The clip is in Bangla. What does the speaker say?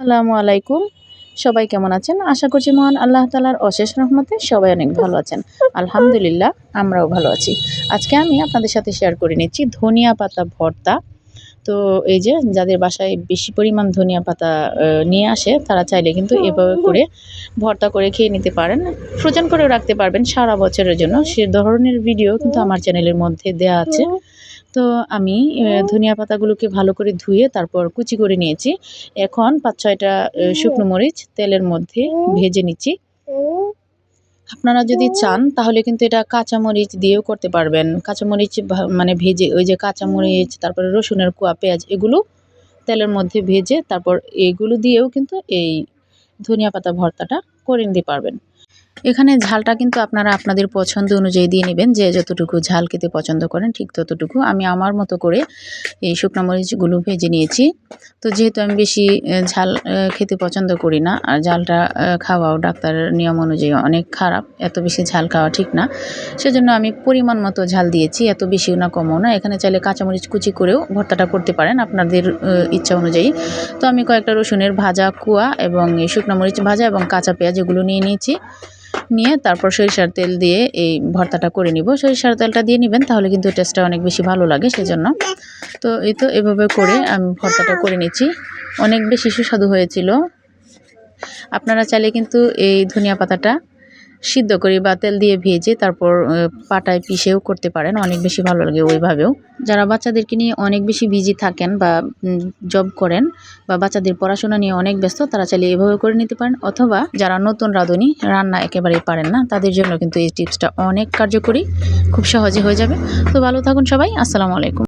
আসসালামু আলাইকুম। সবাই কেমন আছেন? আশা করছি মহান আল্লাহ তালার অশেষ রহমতে সবাই অনেক ভালো আছেন। আলহামদুলিল্লাহ, আমরাও ভালো আছি। আজকে আমি আপনাদের সাথে শেয়ার করে নিচ্ছি ধনিয়া পাতা ভর্তা। তো এই যে যাদের বাসায় বেশি পরিমাণ ধনিয়া পাতা নিয়ে আসে তারা চাইলে কিন্তু এভাবে করে ভর্তা করে খেয়ে নিতে পারেন। ফ্রোজেন করেও রাখতে পারবেন সারা বছরের জন্য। সে ধরনের ভিডিও কিন্তু আমার চ্যানেলের মধ্যে দেয়া আছে। তো আমি ধনিয়া পাতাগুলোকে ভালো করে ধুয়ে তারপর কুচি করে নিয়েছি। এখন পাঁচ ছয়টা শুকনো মরিচ তেলের মধ্যে ভেজে নিচ্ছি। আপনারা যদি চান, তাহলে কিন্তু এটা কাঁচামরিচ দিয়েও করতে পারবেন। কাঁচামরিচ মানে ভেজে, ওই যে কাঁচামরিচ, তারপরে রসুনের কুয়া পেঁয়াজ, এগুলো তেলের মধ্যে ভেজে তারপর এগুলো দিয়েও কিন্তু এই ধনিয়া পাতা ভর্তাটা করে নিতে পারবেন। এখানে ঝালটা কিন্তু আপনারা আপনাদের পছন্দ অনুযায়ী দিয়ে নেবেন, যে যতটুকু ঝাল খেতে পছন্দ করেন ঠিক ততটুকু। আমি আমার মতো করে এই শুকনো মরিচগুলো ভেজে নিয়েছি। তো যেহেতু আমি বেশি ঝাল খেতে পছন্দ করি না, আর ঝালটা খাওয়াও ডাক্তারের নিয়ম অনুযায়ী অনেক খারাপ, এত বেশি ঝাল খাওয়া ঠিক না। সেজন্য আমি পরিমাণ মতো ঝাল দিয়েছি, এত বেশিও না, কমও না। এখানে চাইলে কাঁচামরিচ কুচি করেও ভর্তাটা করতে পারেন আপনাদের ইচ্ছা অনুযায়ী। তো আমি কয়েকটা রসুনের ভাজা, কুয়া এবং শুকনো মরিচ ভাজা এবং কাঁচা পেঁয়াজ এগুলো নিয়ে নিয়েছি। নিয়ে তারপর সরিষার তেল দিয়ে এই ভর্তাটা করে নিব। সরিষার তেলটা দিয়ে নেবেন, তাহলে কিন্তু টেস্টটা অনেক বেশি ভালো লাগে সেজন্য। তো এই তো এভাবে করে আমি ভর্তাটা করে নিচ্ছি। অনেক বেশি সুস্বাদু হয়েছিল। আপনারা চাইলে কিন্তু এই ধনিয়া পাতাটা সিদ্ধ করে বা তেল দিয়ে ভেজে তারপর পাটায় পিষেও করতে পারেন, অনেক বেশি ভালো লাগে ওইভাবেও। যারা বাচ্চাদেরকে নিয়ে অনেক বেশি বিজি থাকেন বা জব করেন বা বাচ্চাদের পড়াশোনা নিয়ে অনেক ব্যস্ত, তারা চাইলে এভাবে করে নিতে পারেন। অথবা যারা নতুন রাঁধুনি, রান্না একেবারেই পারেন না, তাদের জন্য কিন্তু এই টিপসটা অনেক কার্যকরী, খুব সহজে হয়ে যাবে। তো ভালো থাকুন সবাই, আসসালামু আলাইকুম।